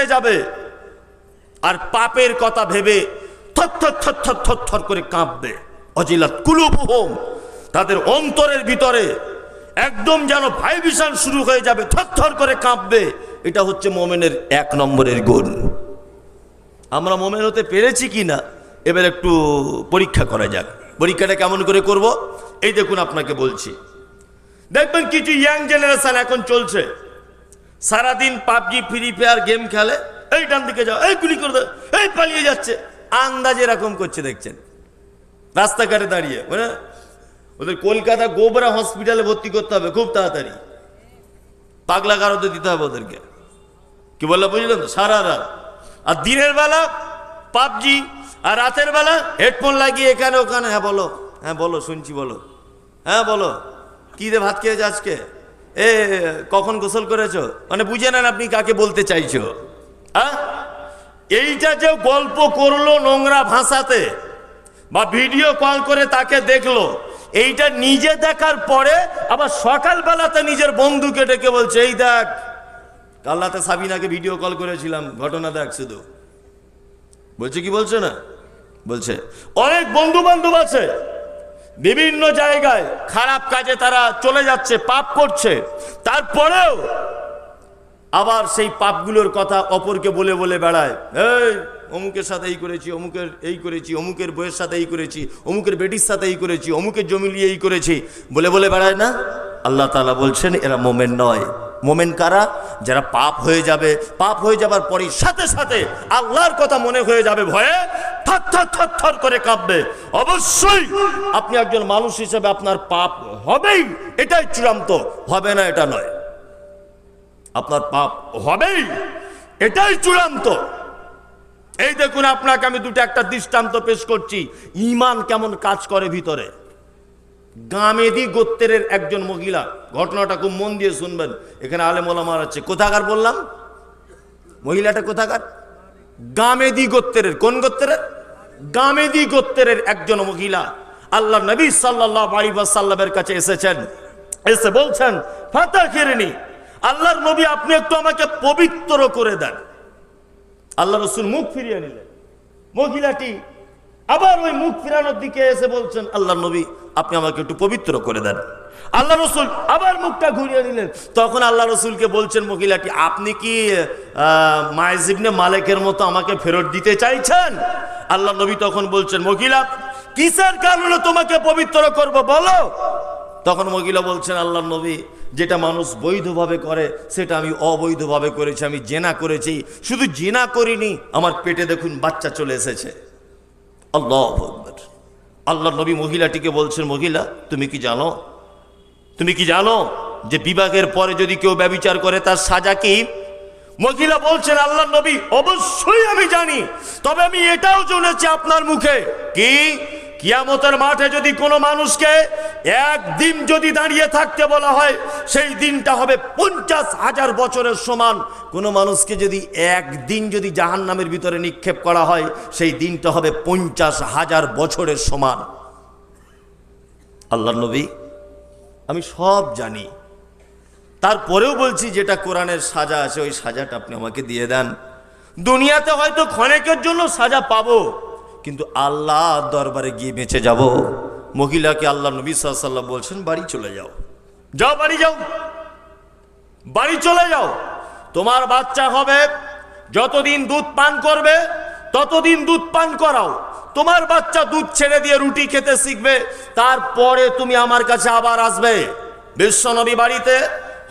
হয়ে যাবে। আর পাপের কথা ভেবে থর করে কাঁপবে। অজিলাত কুলুবুহম, তাদের অন্তরের ভিতরে একদম যেন ভাইব্রেশন শুরু হয়ে যাবে থর করে কাঁপবে। এটা হচ্ছে মোমেনের এক নম্বরের গুণ। আমরা মোমেন হতে পেরেছি কি না, এবার একটু পরীক্ষা করা যাক। পরীক্ষাটা কেমন করে করব? এই দেখুন আপনাকে বলছি। দেখবেন কিছু ইয়াং জেনারেশন এখন চলছে। সারাদিন পাবজি ফ্রি ফায়ার গেম খেলে, এই ডান দিকে যাও, এই গুলি করে দাও, এই পালিয়ে যাচ্ছে। আন্দাজ এরকম করছে, দেখছেন? রাস্তাঘাটে দাঁড়িয়ে। মানে ওদের কলকাতা গোবরা হসপিটালে ভর্তি করতে হবে, খুব তাড়াতাড়ি। পাগলা কারোতে দিতে হবে ওদেরকে। কি বলল, বুঝলেন তো? সারা রাত। আর দিনের বেলা পাবজি, আর রাতের বেলা হেডফোন লাগিয়ে এখানে, ওখানে। হ্যাঁ বলো। হ্যাঁ বলো, শুনছি, বলো। হ্যাঁ বলো। কী রে, ভাত খেয়েছে আজকে? এ, কখন গোসল করেছ? মানে বুঝে নেন আপনি কাকে বলতে চাইছো। হ্যাঁ এইটা যে গল্প করল নোংরা ভাষাতে বা ভিডিও কল করে তাকে দেখল, এইটা নিজে দেখার পরে আবার সকালবেলাতে নিজের বন্ধুকে ডেকে বলছে, এই দেখ কাল্লাতে সাবিনাকে ভিডিও কল করেছিলাম, ঘটনা দেখ শুধু। বলছে, কি বলছে না? বলছে, অনেক বন্ধু বান্ধব আছে। বিভিন্ন জায়গায় খারাপ কাজে তারা চলে যাচ্ছে, পাপ করছে। তারপরেও আবার সেই পাপগুলোর কথা অপরকে বলে বলে বেড়ায়। এই, অমুকের সাথে এই করেছি, অমুকের এই করেছি, অমুকের বইয়ের সাথে এই করেছি, অমুকের বেটির সাথে এই করেছি, অমুকের জমি নিয়ে এই করেছি। বলে বলে বেড়ায় না? আল্লাহ তালা বলছেন, এরা মোমেন নয়। মোমেন কারা? যারা পাপ হয়ে যাবে। পাপ হয়ে যাবার পরে সাথে সাথে আল্লাহর কথা মনে হয়ে যাবে ভয়ে। থর থর করে কাঁপবে। অবশ্যই আপনি একজন মানুষ হিসেবে আপনার পাপ হবেই। এটাই চূড়ান্ত। হবে না, এটা নয়। আপনার পাপ হবেই। এটাই চূড়ান্ত। এই দেখুন, আপনাকে আমি দুটো একটা দৃষ্টান্ত পেশ করছি। ইমান কেমন কাজ করে ভিতরে? গামেদি গোত্রের একজন মহিলা, ঘটনাটা খুব মন দিয়ে শুনবেন। এখানে আলেমোলামার আছে। কোথাকার বললাম? মহিলাটা কোথাকার? গামেদি গোত্রের। কোন গোত্রের? গামেদি গোত্রের একজন মহিলা। আল্লাহ নবী সাল্লাহ আলী কাছে এসেছেন। এসে বলছেন ফাতা খেরেনি আল্লাহর নবী, আপনি একটু আমাকে পবিত্র করে দেন। আল্লাহ রসুল মুখ ফিরিয়ে নিলেন। মহিলাটি আবার ওই মুখ ফিরানোর দিকে এসে বলছেন, আল্লাহ নবী, আপনি আমাকে একটু পবিত্র করে দেন। আল্লাহ রসুল আবার মুখটা ঘুরিয়ে নিলেন তখন আল্লাহ রসুলকে বলছেন, মহিলাটি, আপনি কি মায়েজিবনে মালেকের মতো আমাকে ফেরত দিতে চাইছেন? আল্লাহ নবী তখন বলছেন, মহিলা, কিসের কারণে তোমাকে পবিত্র করব বলো? তখন মহিলা বলছেন, আল্লাহ নবী, যেটা মানুষ বৈধভাবে করে, সেটা আমি অবৈধভাবে করেছি, আমি জেনা করেছি। শুধু জেনা করিনি, আমার পেটে দেখুন বাচ্চা চলে এসেছে। আল্লাহ আকবর। আল্লাহ নবী মহিলাটিকে বলছেন, মহিলা, তুমি কি জানো? তুমি কি জানো যে বিবাহের পরে যদি কেউ ব্যবিচার করে, তার সাজা কি? মহিলা বলছেন আল্লাহ নবী, অবশ্যই আমি জানি। তবে আমি এটাও শুনেছি আপনার মুখে। কি? কিয়ামতের মাঠে যদি কোনো মানুষকে একদিন যদি দাঁড়িয়ে থাকতে বলা হয়, সেই দিনটা হবে পঞ্চাশ হাজার বছরের সমান। কোনো মানুষকে যদি একদিন যদি জাহান নামের ভিতরে নিক্ষেপ করা হয়, সেই দিনটা হবে পঞ্চাশ হাজার বছরের সমান। আল্লাহ নবী, আমি সব জানি। তারপরেও বলছি, যেটা কোরআনের সাজা আছে, ওই সাজাটা আপনি আমাকে দিয়ে দেন। দুনিয়াতে হয়তো ক্ষণেকের জন্য সাজা পাবো। কিন্তু আল্লাহ দরবারে গিয়ে বেঁচে যাব। মহিলাকে আল্লাহ নবী সাল্লাম বলছেন, বাড়ি চলে যাও। যাও, বাড়ি যাও। বাড়ি চলে যাও। তোমার বাচ্চা হবে, যতদিন দুধ পান করবে, ততদিন দুধ পান করাও। তোমার বাচ্চা দুধ ছেড়ে দিয়ে রুটি খেতে শিখবে, তারপরে তুমি আমার কাছে আবার আসবে। বিশ্বনবী বাড়িতে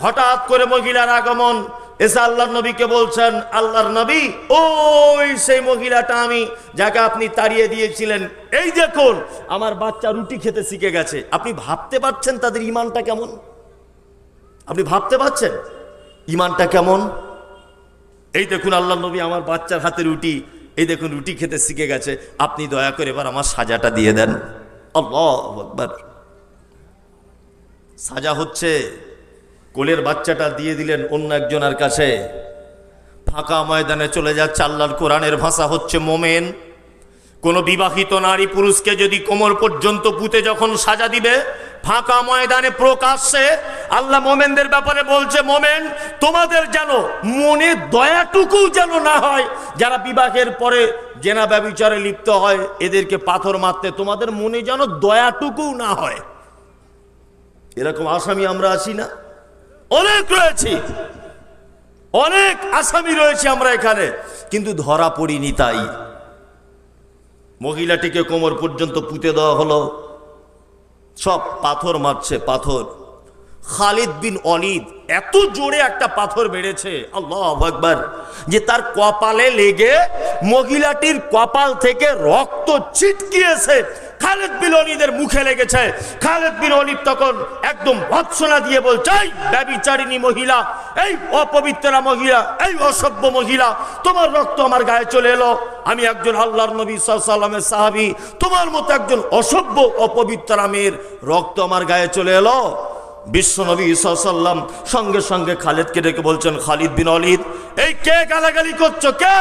হঠাৎ করে মহিলার আগমন এসে আল্লাহর নবীকে বলছেন, আল্লাহর নবী, ওই সেই মহিলাটা আমি যাকে আপনি তাড়িয়ে দিয়েছিলেন। এই দেখুন, আমার বাচ্চা রুটি খেতে শিখে গেছে। আপনি ভাবতে পারছেন তাদের ইমানটা কেমন? আপনি ভাবতে পারছেন? ইমানটা কেমন? এই দেখুন আল্লাহ নবী আমার বাচ্চার হাতে রুটি। এই দেখুন, রুটি খেতে শিখে গেছে। আপনি দয়া করে এবার আমার সাজাটা দিয়ে দেন। আল্লাহ আকবার। সাজা হচ্ছে কোলের বাচ্চাটা দিয়ে দিলেন অন্য একজনের কাছে। ফাঁকা ময়দানে চলে যাচ্ছে আল্লাহর কোরআনের ভাষা হচ্ছে মোমেন। কোনো বিবাহিত নারী পুরুষকে যদি কোমর পর্যন্ত পুঁতে যখন সাজা দিবে, ফাঁকা ময়দানে প্রকাশ্যে আল্লাহ মোমেনদের ব্যাপারে বলছে, মোমেন, তোমাদের যেন মনে দয়াটুকু যেন না হয়, যারা বিবাহের পরে জেনা ব্যবিচারে লিপ্ত হয়, এদেরকে পাথর মারতে তোমাদের মনে যেন দয়াটুকু না হয়। এরকম আসামি আমরা আছি না। অনেক রয়েছি। অনেক আসামি রয়েছে আমরা এখানে, কিন্তু ধরা পড়িনি তাই। মহিলাটিকে কোমর পর্যন্ত পুঁতে দেওয়া হলো। সব পাথর মারছে, পাথর। খালিদ বিন অলিদ এত জোরে একটা পাথর বেড়েছে, আল্লাহ একবার যে তার কপালে লেগে মহিলাটির কপাল থেকে রক্ত ছিটকিয়েছে। খালেদ বিন অলিদের মুখে লেগেছে। খালেদ বিন অলিদ তখন একদম ভৎসনা দিয়ে বলছে, এই ব্যবিচারিণী মহিলা, এই অপবিত্রা মহিলা, এই অসভ্য মহিলা, তোমার রক্ত আমার গায়ে চলে এলো। আমি একজন আল্লাহর নবী সাল্লামের সাহাবি, তোমার মতো একজন অসভ্য অপবিত্রা মেয়ের রক্ত আমার গায়ে চলে এলো। বিশ্ব নবী সাল্লাম সঙ্গে সঙ্গে খালেদকে ডেকে বলছেন, খালিদ বিন অলিদ, এই কে গালাগালি করছ? কে?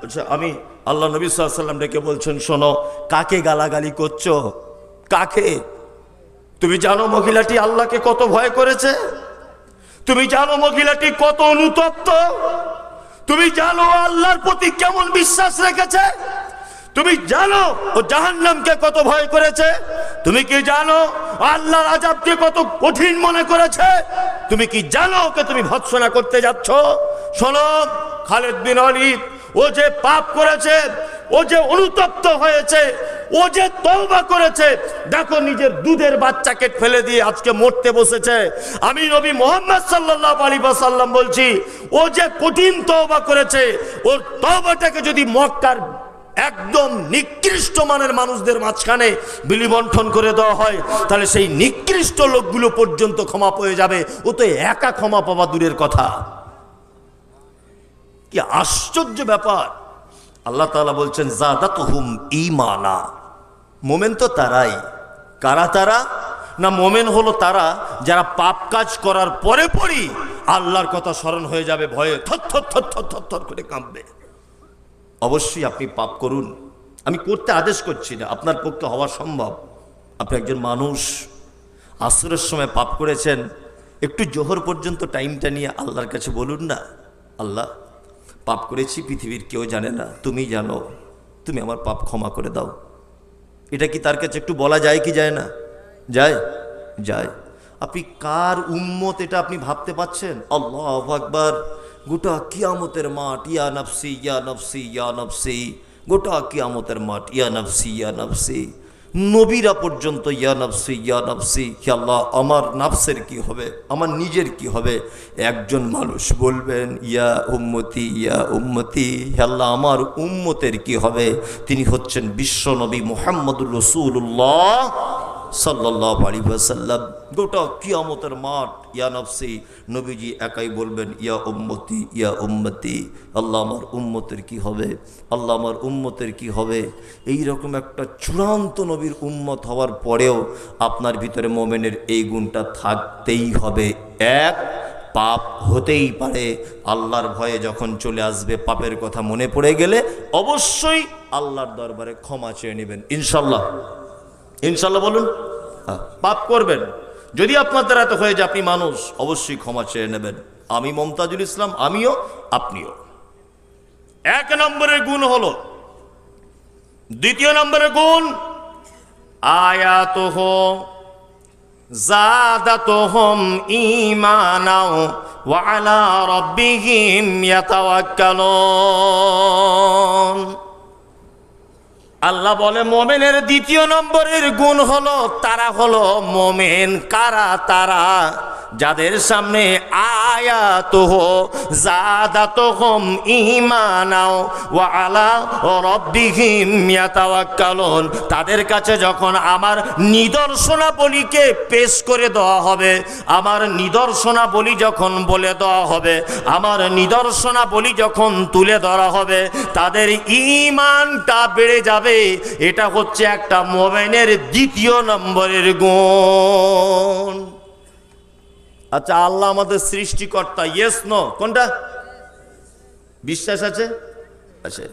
বলছে, আমি আল্লাহ নবী সাল্লাম ডেকে বলছেন, শোনো, কাকে গালাগালি করছ? কাকে? তুমি জানো মহিলাটি আল্লাহকে কত ভয় করেছে? তুমি জানো মহিলাটি কত অনুতপ্ত? তুমি জানো আল্লাহর প্রতি কেমন বিশ্বাস রেখেছে? তুমি জানো ও জাহান্নামকে কত ভয় করেছে? তুমি কি জানো আল্লাহর আজাবকে কত কঠিন মনে করেছে? তুমি কি জানো ওকে তুমি ভৎসনা করতে যাচ্ছ? শোনো, খালেদ বিন অলিদ ও যে পাপ করেছে, ও যে অনুতপ্ত হয়েছে, ও যে তওবা করেছে, দেখো নিজের দুধের বাচ্চাকে ফেলে দিয়ে আজকে মরতে বসেছে। আমি নবী মোহাম্মদ সাল্লাল্লাহু আলাইহি ওয়াসাল্লাম বলছি, ও যে কঠিন তওবা করেছে, ওর তওবাটাকে যদি মক্কার একদম নিকৃষ্ট মানের মানুষদের মাঝখানে বিলিবন্ঠন করে দেওয়া হয়, তাহলে সেই নিকৃষ্ট লোকগুলো পর্যন্ত ক্ষমা পেয়ে যাবে। ও তো একা ক্ষমা পাওয়া দূরের কথা। কি আশ্চর্য ব্যাপার। আল্লাহ তাআলা বলছেন জাদাত হুম ইমানা মোমেন তো তারাই। কারা তারা? না, মোমেন হলো তারা যারা পাপ কাজ করার পরে পরই আল্লাহর কথা স্মরণ হয়ে যাবে, ভয়ে থর থর থর থর থর থর করে কাঁপবে। অবশ্যই আপনি পাপ করুন। আমি করতে আদেশ করছি না, আপনার পক্ষে হওয়া সম্ভব। আপনি একজন মানুষ, আসরের সময় পাপ করেছেন, একটু জোহর পর্যন্ত টাইমটা নিয়ে আল্লাহর কাছে বলুন না, আল্লাহ পাপ করেছি, পৃথিবীর কেউ জানে না, তুমি জানো, তুমি আমার পাপ ক্ষমা করে দাও। এটা কি তার কাছে একটু বলা যায় কি যায় না? যায় যায়। আপনি কার উম্মত এটা আপনি ভাবতে পাচ্ছেন? আল্লাহ আকবার, গোটা কিয়ামতের মাঠ, ইয়া নফসি ইয়া নফসি ইয়া নফসি, গোটা কিয়ামতের মাঠ, ইয়া নফসি ইয়া নফসি। নবীরা পর্যন্ত, ইয়া নফসি ইয়া নফসি আল্লাহ, আমার নাফসের কি হবে? আমার নিজের কি হবে? একজন মানুষ বলবেন, ইয়া উম্মতি ইয়া উম্মতি আল্লাহ, আমার উম্মতের কি হবে? তিনি হচ্ছেন বিশ্বনবী মোহাম্মদুর রসুল্লাহ সাল্লাহ আলী সাল্লাম গোটা কিয়ামতের মাঠ, ইয়া নফসি, নবীজি একাই বলবেন, ইয়া উম্মতি ইয়া উম্মতি, আল্লাহ আমার উম্মতের কি হবে? আল্লাহ আমার উম্মতের কি হবে? এই রকম একটা চূড়ান্ত নবীর উম্মত হওয়ার পরেও আপনার ভিতরে মোমেনের এই গুণটা থাকতেই হবে। এক, পাপ হতেই পারে। আল্লাহর ভয়ে যখন চলে আসবে, পাপের কথা মনে পড়ে গেলে অবশ্যই আল্লাহর দরবারে ক্ষমা চেয়ে নেবেন ইনশাল্লাহ ইনশাল্লাহ বলুন। হ্যাঁ, পাপ করবেন। যদি আপনার দ্বারা এত হয়ে যায় আপনি মানুষ অবশ্যই ক্ষমা চেয়ে নেবেন। আমি মমতাজুল ইসলাম আমিও আপনিও। এক নম্বরের গুণ হলো দ্বিতীয় নম্বরের গুণ আয়াত জাদাতহম ঈমানাও ওয়া আলা রাব্বিহিম ইয়াতাওয়াক্কালুন। আল্লাহ বলে মোমেনের দ্বিতীয় নম্বরের গুণ হলো তারা হলো মোমেন। কারা? তারা যাদের সামনে ওয়া আলা তাদের কাছে যখন আমার নিদর্শনাবলীকে পেশ করে দেওয়া হবে, আমার নিদর্শনাবলী যখন বলে দেওয়া হবে, আমার নিদর্শনাবলী যখন তুলে ধরা হবে, তাদের ইমানটা বেড়ে যাবে। এটা হচ্ছে একটা মোমেনের দ্বিতীয় নম্বরের গুণ। আচ্ছা আল্লাহ আমাদের সৃষ্টিকর্তা ইয়েস নো কোনটা? বিশ্বাস আছে? আছে।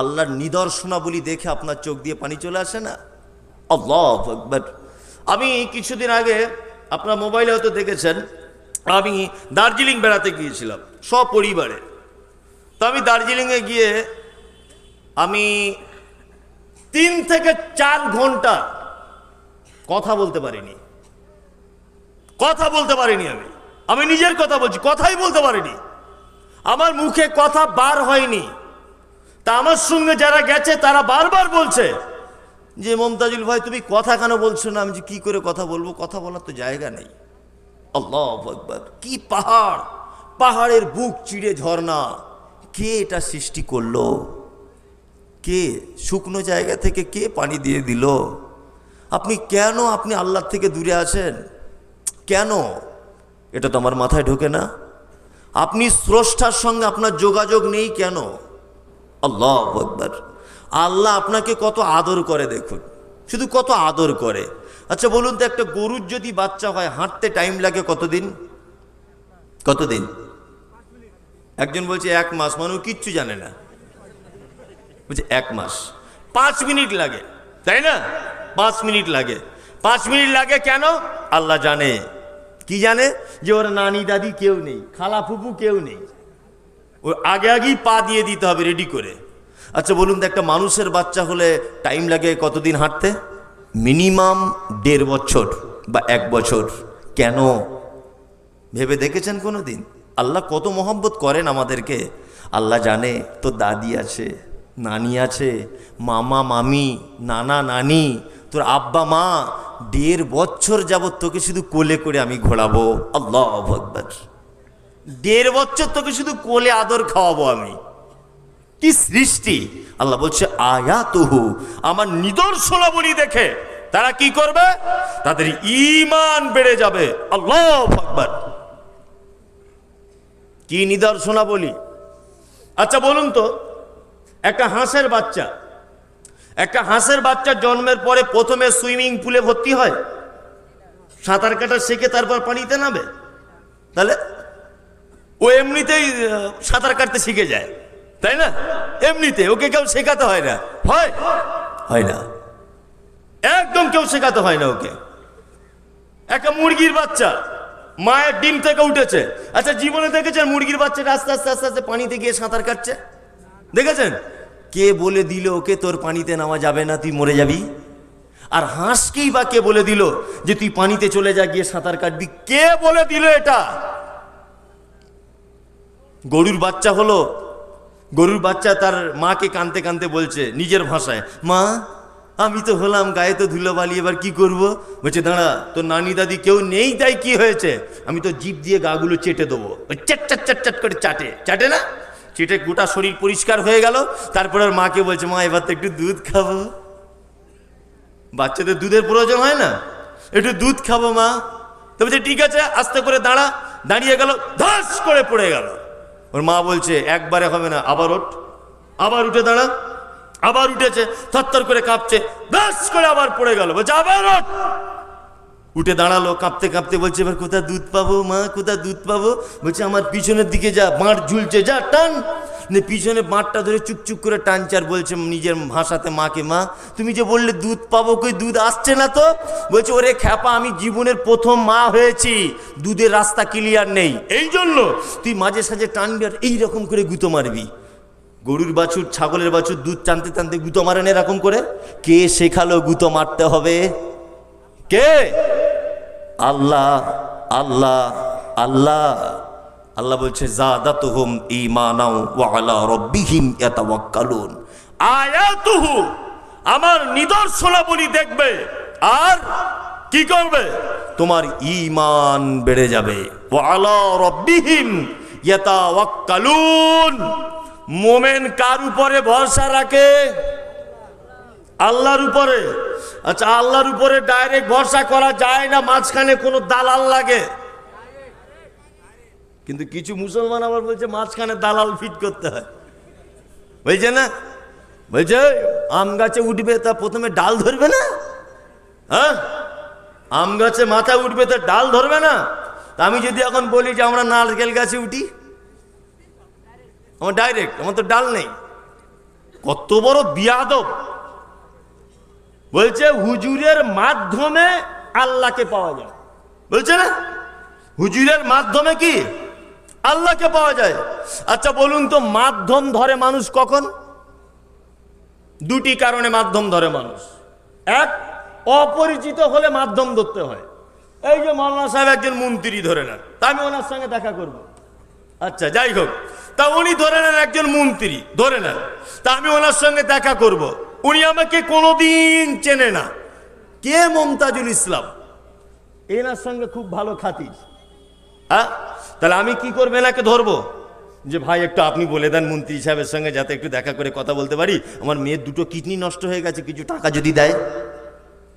আল্লাহর নিদর্শনাবলী দেখে আপনার চোখ দিয়ে পানি চলে আসে না? আল্লাহ একবার আমি কিছুদিন আগে আপনার মোবাইলে হয়তো দেখেছেন, আমি দার্জিলিং বেড়াতে গিয়েছিলাম, সপরিবারে। তো আমি দার্জিলিংয়ে গিয়ে আমি তিন থেকে চার ঘণ্টা কথা বলতে পারিনি। কথা বলতে পারিনি আমি। আমি নিজের কথা বলছি, কথাই বলতে পারিনি। আমার মুখে কথা বার হয়নি। তা আমার সঙ্গে যারা গেছে, তারা বারবার বলছে যে, মমতাজুল ভাই, তুমি কথা কেন বলছো না? আমি যে কি করে কথা বলব? কথা বলার তো জায়গা নেই। আল্লাহ আকবার। কি পাহাড়! পাহাড়ের বুক চিড়ে ঝর্ণা। কে এটা সৃষ্টি করল? কে শুকনো জায়গা থেকে কে পানি দিয়ে দিল? আপনি কেন আপনি আল্লাহর থেকে দূরে আছেন? কেন? এটা তো আমার মাথায় ঢোকে না। আপনি স্রষ্টার সঙ্গে আপনার যোগাযোগ নেই কেন? আল্লাহ আকবার। আল্লাহ আপনাকে কত আদর করে দেখুন। শুধু কত আদর করে। আচ্ছা বলুন তো, একটা গরুর যদি বাচ্চা হয়, হাঁটতে টাইম লাগে কতদিন? কতদিন? একজন বলছে, এক মাস। মানুষ কিচ্ছু জানে না। বলছে, এক মাস। পাঁচ মিনিট লাগে। তাই না? পাঁচ মিনিট লাগে। পাঁচ মিনিট লাগে কেন? আল্লাহ জানে। কি জানে? যে ওর নানি দাদি কেউ নেই, খালা ফুপু কেউ নেই। ও আগে আগেই পা দিয়ে দিতে হবে রেডি করে। আচ্ছা বলুন তো, একটা মানুষের বাচ্চা হলে টাইম লাগে কতদিন হাঁটতে? মিনিমাম দেড় বছর বা এক বছর। কেন? ভেবে দেখেছেন কোনো দিন আল্লাহ কত মহব্বত করেন আমাদেরকে। আল্লাহ জানে তো দাদি আছে, নানি আছে, মামা, মামি, নানা, নানি, তোর আব্বা, মা দেড় বছর যাবত তোকে শুধু কোলে করে আমি ঘোরাবো। আল্লাহ আকবার। দেড় বছর তোকে শুধু কোলে আদর খাওয়াবো আমি। কি সৃষ্টি? আল্লাহ বলছে আয়া তুহু আমার নিদর্শনাবলী দেখে তারা কি করবে? তাদের ইমান বেড়ে যাবে। আল্লাহ আকবার। কি নিদর্শনাবলী? আচ্ছা বলুন তো, একটা হাঁসের বাচ্চা একটা হাঁসের বাচ্চা জন্মের পরে প্রথমে সুইমিং পুলে ভর্তি হয়। সাঁতার কাটা শিখে তারপর পানিতে নামে। তাহলে ও এমনিতেই সাঁতার কাটতে শিখে যায়। তাই না? এমনিতে ওকে কেউ শেখাতে হয় না। হয়? হয় না। একদম কেউ শেখাতে হয় না ওকে। একটা মুরগির বাচ্চা, মায়ের ডিম থেকে উঠেছে। আচ্ছা জীবনে দেখেছেন মুরগির বাচ্চাটা আস্তে আস্তে আস্তে আস্তে পানিতে গিয়ে সাঁতার কাটছে? দেখেছেন? কে বলে দিল ওকে তোর পানিতে নামা যাবে না, তুই মরে যাবি? আর হাঁসকেই বা কে বলে দিল যে তুই পানিতে চলে যা, গিয়ে সাঁতার কাটবি? কে বলে দিল এটা? গরুর বাচ্চা হলো, গরুর বাচ্চা তার মাকে কানতে কানতে বলছে, নিজের ভাষায়, মা, আমি তো হলাম, গায়ে তো ধুলো বালি, এবার কি করব? বলছে, দাঁড়া, তোর নানি দাদি কেউ নেই, তাই কি হয়েছে? আমি তো জিভ দিয়ে গাগুলো চেটে দেবো। ওই চাট চাট চাট চাট করে চাটে। চাটে না? চেটে গোটা শরীর পরিষ্কার হয়ে গেল। তারপরে ওর মাকে বলছে, মা, এবার তো একটু দুধ খাব। বাচ্চাদের দুধের প্রয়োজন হয় না। একটু দুধ খাব, মা। তো বলছে, ঠিক আছে, আস্তে করে দাঁড়া। দাঁড়িয়ে গেল, ধস করে পড়ে গেল। ওর মা বলছে, একবারে হবে না, আবার ওঠ আবার উঠে দাঁড়া। আবার উঠেছে। থরথর করে কাঁপছে, ধস করে আবার পড়ে গেল। বলছে, আবার ওঠ উঠে দাঁড়াল কাঁপতে কাঁপতে বলছে এবার কোথায় দুধ পাবো মা? কোথায় দুধ পাবো? বলছে আমার পিছনের দিকে যা বাঁট ঝুলছে যা টান! নে পিছনে বাঁটটা ধরে চুপচুপ করে টানচার বলছে নিজের ভাষাতে মাকে মা তুমি যে বললে দুধ পাবো কই? দুধ আসছে না তো? বলছে ওরে খ্যাপা আমি জীবনের প্রথম মা হয়েছি। দুধের রাস্তা ক্লিয়ার নেই। এই জন্য? তুই মাঝে সাঝে টানবি আর এইরকম করে গুঁতো মারবি। গরুর বাছুর ছাগলের বাছুর দুধ টানতে টানতে গুঁতো মারেন এরকম করে? কে শেখালো গুঁতো মারতে হবে? কে? আল্লাহ আল্লাহ আল্লাহ। আল্লাহ বলছে, জাদাতুহুম ঈমানাও ওয়া আলা রাব্বিহিম ইয়াতাওয়াক্কালুন। আয়াতুহু, আমার নিদর্শনাবলী দেখবে আর কি করবে? তোমার ঈমান বেড়ে যাবে। ওয়া আলা রাব্বিহিম ইয়াতাওয়াক্কালুন। মোমেন কার উপরে ভরসা রাখে? আল্লাহর উপরে। আচ্ছা আল্লাহর উপরে ডাইরেক্ট ভরসা করা যায় না, মাঝখানে কোনো দালাল লাগে। কিন্তু কিছু মুসলমান আবার বলছে, মাঝখানে দালাল ফিট করতে হয়। বলছে না? বলছে, আম গাছে উঠবে তা প্রথমে ডাল ধরবে না? হ্যাঁ? আম গাছে মাথা উঠবে তা ডাল ধরবে না? তা আমি যদি এখন বলি যে আমরা নারকেল গাছে উঠি, আমার ডাইরেক্ট আমার তো ডাল নেই। কত বড় বিয়াদব! বলছে, হুজুরের মাধ্যমে আল্লাহকে পাওয়া যায়। বলছে না? হুজুরের মাধ্যমে কি? আল্লাহকে পাওয়া যায়। আচ্ছা বলুন তো, মাধ্যম ধরে মানুষ কখন? দুটি কারণে মাধ্যম ধরে মানুষ। এক, অপরিচিত হলে মাধ্যম ধরতে হয়। এই যে মৌলানা সাহেব একজন মন্ত্রী ধরে নেন, তা আমি ওনার সঙ্গে দেখা করব। আচ্ছা যাই হোক। তা উনি ধরে নেন একজন মন্ত্রী, ধরে নেন। তা আমি ওনার সঙ্গে দেখা করব। উনি আমাকে কোনোদিন চেনে না। কে মমতাজুল ইসলাম? এনার সঙ্গে খুব ভালো খাতির। হ্যাঁ? তাহলে আমি কি করব এনাকে ধরবো? যে ভাই একটু আপনি বলে দেন মন্ত্রী সাহেবের সঙ্গে যাতে একটু দেখা করে কথা বলতে পারি। আমার মেয়ের দুটো কিডনি নষ্ট হয়ে গেছে কিছু টাকা যদি দেয়।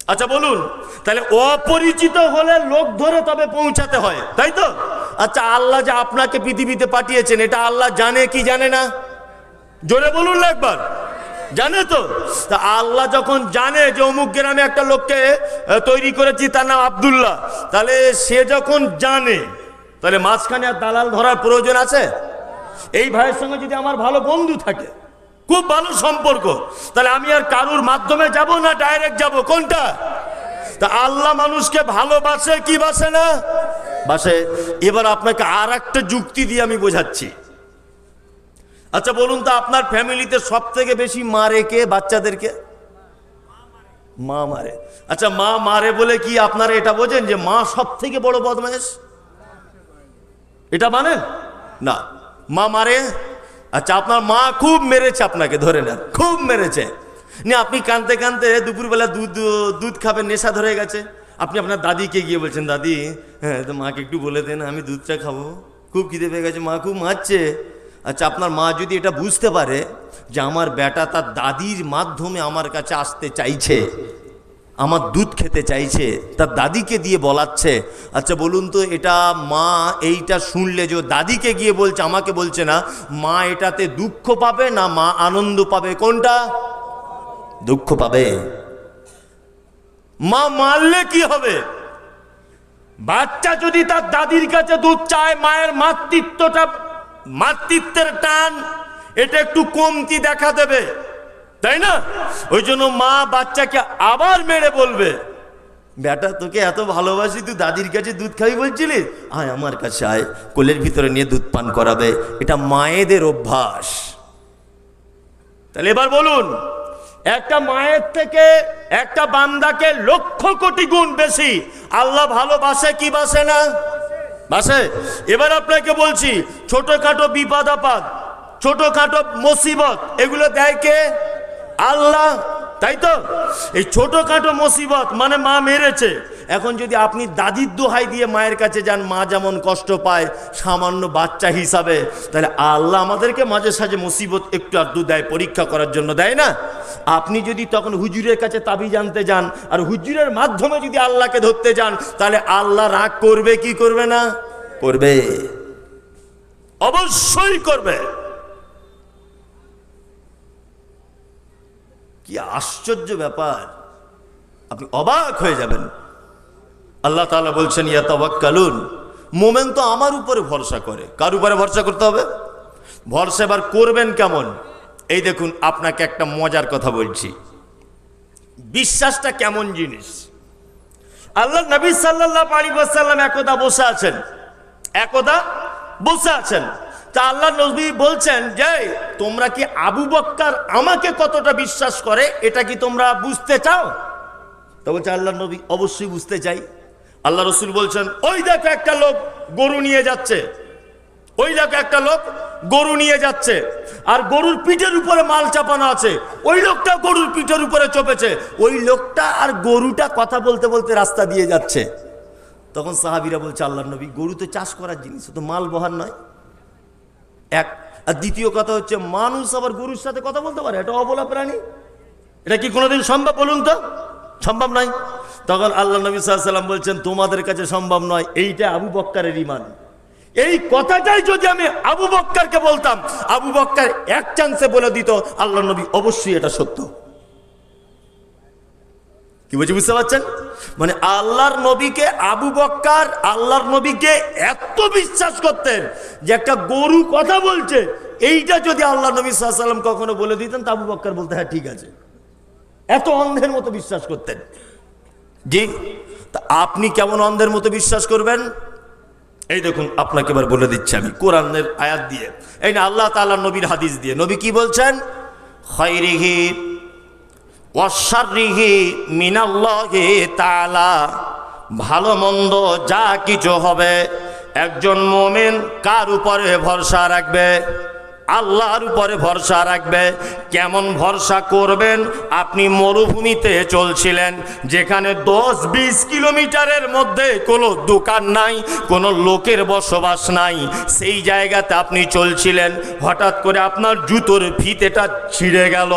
আচ্ছা বলুন। তাহলে অপরিচিত হলে লোক ধরে তবে পৌঁছাতে হয় তাই তো? আচ্ছা আল্লাহ যে আপনাকে পৃথিবীতে পাঠিয়েছেন এটা আল্লাহ জানে কি জানে না? জোরে বলুন একবার। জানে তো? তা আল্লাহ যখন জানে যে অমুক গ্রামে একটা লোককে তৈরি করেছি, তার নাম আব্দুল্লাহ। তাহলে সে যখন জানে, তাহলে মাঝখানে আর দালাল ধরার প্রয়োজন আছে? এই ভাইয়ের সঙ্গে যদি আমার ভালো বন্ধু থাকে, খুব ভালো সম্পর্ক, তাহলে আমি আর কারুর মাধ্যমে যাব না ডাইরেক্ট যাব? কোনটা? তা আল্লাহ মানুষকে ভালোবাসে কি বাসে না? বাসে, এবার আপনাকে আর একটা যুক্তি দিয়ে আমি বোঝাচ্ছি। আচ্ছা বলুন তো আপনার ফ্যামিলিতে সব থেকে বেশি মারে কে, বাচ্চাদেরকে? মা মারে। আচ্ছা মা মারে বলে কি আপনারা এটা বোঝেন যে মা সব থেকে বড় বদমাইশ? এটা মানেন? না। মা মারে। আচ্ছা আপনার মা খুব মেরেছে আপনাকে, ধরে নেন, খুব মেরেছে। না আপনি কানতে কানতে দুপুরবেলা দুধ দুধ খাবেন, নেশা ধরে গেছে। আপনি আপনার দাদিকে গিয়ে বলছেন, দাদি হ্যাঁ তো মাকে একটু বলে দেন, আমি দুধটা খাব। খুব খিদে পেয়ে গেছে, মা খুব মারছে। আচ্ছা আপনার মা যদি এটা বুঝতে পারে যে আমার বেটা তার দাদির মাধ্যমে আমার কাছে আসতে চাইছে, আমার দুধ খেতে চাইছে, তার দাদিকে দিয়ে বলাচ্ছে আচ্ছা বলুন তো, এটা মা এইটা শুনলে যে দাদিকে গিয়ে বলছে, আমাকে বলছে না, মা এটাতে দুঃখ পাবে না মা আনন্দ পাবে? কোনটা? দুঃখ পাবে। মা মারলে কি হবে? বাচ্চা যদি তার দাদির কাছে দুধ চায়, মায়ের মাতৃত্বটা মাতৃত্বের টান, এটা একটু কমতি দেখা দেবে, তাই না? ওই জন্য মা বাচ্চাকে আবার মেরে বলবে, বেটা, তোকে এত ভালোবাসি, তুই দাদির কাছে দুধ খাবি বলছিলি? আয়, আমার কাছে আয়, কোলের ভিতরে নিয়ে দুধ পান করাবে, এটা মায়েদের অভ্যাস। তাহলে এবার বলুন, একটা মায়ের থেকে একটা বান্দাকে লক্ষ কোটি গুণ বেশি, আল্লাহ ভালোবাসে কি বাসে না? বাসে এবার আপনাকে বলছি, ছোটখাটো বিপদ আপাদ, ছোটখাটো মুসিবত, এগুলো দেয় কে? আল্লাহ, তাই তো? এই ছোটখাটো মুসিবত মানে মা মেরেছে এখন যদি আপনি দাদির দোহাই দিয়ে মায়ের কাছে যান, মা যেমন কষ্ট পায়, সামান্য বাচ্চা হিসাবে, তাহলে আল্লাহ আমাদেরকে মাঝে সাঝে মুসিবত একটু আধটু দেয়, পরীক্ষা করার জন্য, দেয় না? আপনি যদি তখন হুজুরের কাছে তাবি জানতে যান, আর হুজুরের মাধ্যমে যদি আল্লাহকে ধরতে যান, তাহলে আল্লাহ রাগ করবে, কি করবে না? করবে। অবশ্যই করবে। কি আশ্চর্য ব্যাপার। আপনি অবাক হয়ে যাবেন। আল্লাহ তালা বলছেন ইয়া তাওয়াক্কালুন মোমেন তো আমার উপরে ভরসা করে। কার উপরে ভরসা করতে হবে? ভরসা এবার করবেন কেমন? এই দেখুন, আপনাকে একটা মজার কথা বলছি। বিশ্বাসটা কেমন জিনিস? আল্লাহ নবী আলাইহি ওয়াসাল্লাম একদা বসে আছেন। একদা বসে আছেন। তা আল্লাহ নবী বলছেন যে, তোমরা কি আবু বক্কার আমাকে কতটা বিশ্বাস করে? এটা কি তোমরা বুঝতে চাও? তা বলছে, আল্লাহ নবী অবশ্যই বুঝতে চাই। আল্লাহ রসুল বলছেন, ওই দেখো একটা লোক গরু নিয়ে যাচ্ছে। ওই দেখো একটা লোক গরু নিয়ে যাচ্ছে। আর গরুর পিঠের উপরে মাল চাপানো আছে। ওই লোকটা গরুর পিঠের উপরে চপেছে। ওই লোকটা আর গরুটা কথা বলতে বলতে রাস্তা দিয়ে যাচ্ছে। তখন সাহাবিরা বলছে আল্লাহ নবী, গরু তো চাষ করার জিনিস তো মাল বহার নয়। এক। আর দ্বিতীয় কথা হচ্ছে, মানুষ আবার গরুর সাথে কথা বলতে পারে? এটা অবলা প্রাণী। এটা কি কোনোদিন সম্ভব বলুন তো? সম্ভব নয়। তখন আল্লাহ নবী সাল্লাম বলছেন, তোমাদের কাছে সম্ভব নয়, এইটা আবু বক্কারের ইমান এই কথাটাই যদি আমি আবু বক্কারকে বলতাম, আবু বক্কার এক চান্সে বলে দিত, আল্লাহ নবী অবশ্যই এটা সত্য। কি বলছি, বুঝতে পারছেন? মানে আল্লাহর নবীকে আবু বক্কার, আল্লাহর নবীকে এত বিশ্বাস করতেন যে একটা গরু কথা বলছে, এইটা যদি আল্লাহ নবী সাল্লাম কখনো বলে দিতেন, তা আবু বক্কার বলতে হ্যাঁ ঠিক আছে। এত অন্ধের মতো বিশ্বাস করতেন। জি তা আপনি কেমন অন্ধের মতো বিশ্বাস করবেন? এই দেখুন, আপনাকে এবার বলে দিচ্ছি আমি, কোরআনের আয়াত দিয়ে। এই না, আল্লাহ তাআলা নবীর হাদিস দিয়ে। নবী কি বলছেন? খৈরিহি ওয়াশারিহি মিনাল্লাহি তাআলা। ভালো মন্দ যা কিছু হবে, একজন মোমেন কার উপরে ভরসা রাখবে? আল্লাহর উপরে ভরসা রাখবে। কেমন ভরসা করবেন? আপনি মরুভূমিতে চলছিলেন, যেখানে দশ বিশ কিলোমিটারের মধ্যে কোনো দোকান নাই, কোনো লোকের বসবাস নাই। সেই জায়গাতে আপনি চলছিলেন, হঠাৎ করে আপনার জুতোর ফিতেটা ছিঁড়ে গেল।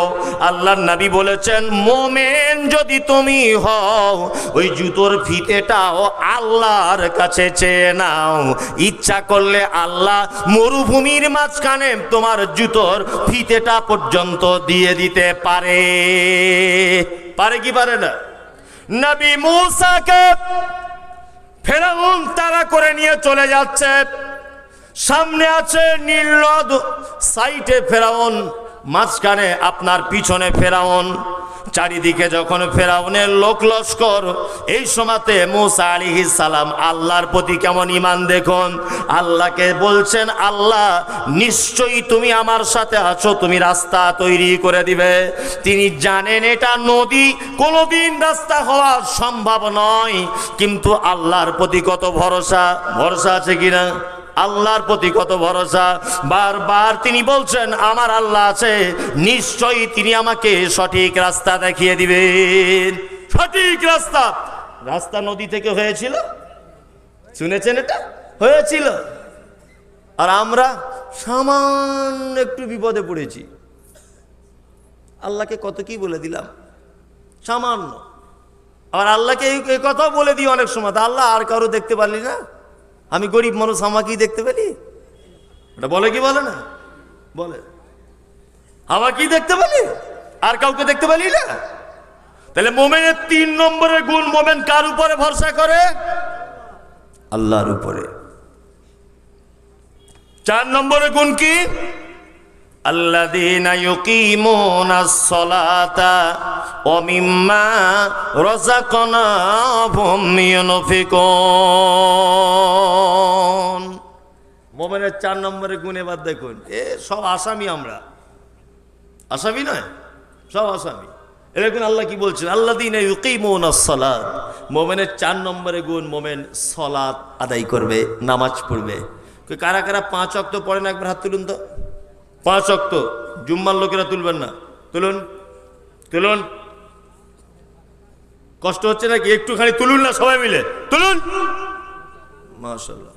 আল্লাহর নবী বলেছেন, মোমেন যদি তুমি হও, ওই জুতোর ফিতেটাও আল্লাহর কাছে চেয়ে নাও। ইচ্ছা করলে আল্লাহ মরুভূমির মাঝখানে তোমার জুতোর ফিতেটা পর্যন্ত দিয়ে দিতে পারে। পারে কি পারে না? নবী মূসাকে ফেরাউন তারা করে নিয়ে চলে যাচ্ছে। সামনে আছে নীল নদ সাইটে ফেরাউন, মাঝখানে আপনার পিছনে ফেরাউন। চারিদিকে যখন ফেরাউনের লোক লস্কর, এই সময়তে মুসা আলিহিস সালাম আল্লাহর প্রতি কেমন ইমান দেখুন? আল্লাহকে বলছেন, আল্লাহ, নিশ্চয়ই তুমি আমার সাথে আছো, তুমি রাস্তা তৈরি করে দিবে। তিনি জানেন এটা নদী কোনোদিন রাস্তা হওয়া সম্ভব নয়, কিন্তু আল্লাহর প্রতি কত ভরসা ভরসা আছে কিনা? আল্লাহর প্রতি কত ভরসা? বারবার তিনি বলছেন, আমার আল্লাহ আছে, নিশ্চয়ই তিনি আমাকে সঠিক রাস্তা দেখিয়ে দিবেন। সঠিক রাস্তা। রাস্তা নদী থেকে হয়েছিল? শুনেছেন এটা? হয়েছিল। আর আমরা সামান্য একটু বিপদে পড়েছি। আল্লাহকে কত কি বলে দিলাম? সামান্য। আর আল্লাহকে এই কথাও বলে দিই অনেক সময়। তা আল্লাহ আর কারও দেখতে পারলি না? আমি গরিব মানুষ, আমাকেই দেখতে পেলি? ওটা বলে কি বলে না? বলে। আমাকেই দেখতে পেলি? আর কাউকে দেখতে পেলি না? তাহলে মোমেনের তিন নম্বরের গুণ মোমেন কার উপরে ভরসা করে? আল্লাহর উপরে। চার নম্বরে গুণ কি? আল্লাহ ইউকিমুনা সলাতা ওয়া মিম্মা রাযাকনাহুম মোমেনের চার নম্বরে গুণ এবার দেখুন। এ সব আসামি আমরা। আসামি নয়, সব আসামি। এরকম আল্লাহ কি বলছেন? আল্লাহ দিন মোমেনের চার নম্বরে গুণ মোমেন সলাদ আদায় করবে, নামাজ পড়বে। কারা কারা পাঁচ অক্ত পড়েন একবার হাত তুলুন তো। পাঁচ অক্ত, জুম্মার লোকেরা তুলবেন না। তুলুন তুলুন। কষ্ট হচ্ছে নাকি? একটুখানি তুলুন না সবাই মিলে। তুলুন। মাশাল্লাহ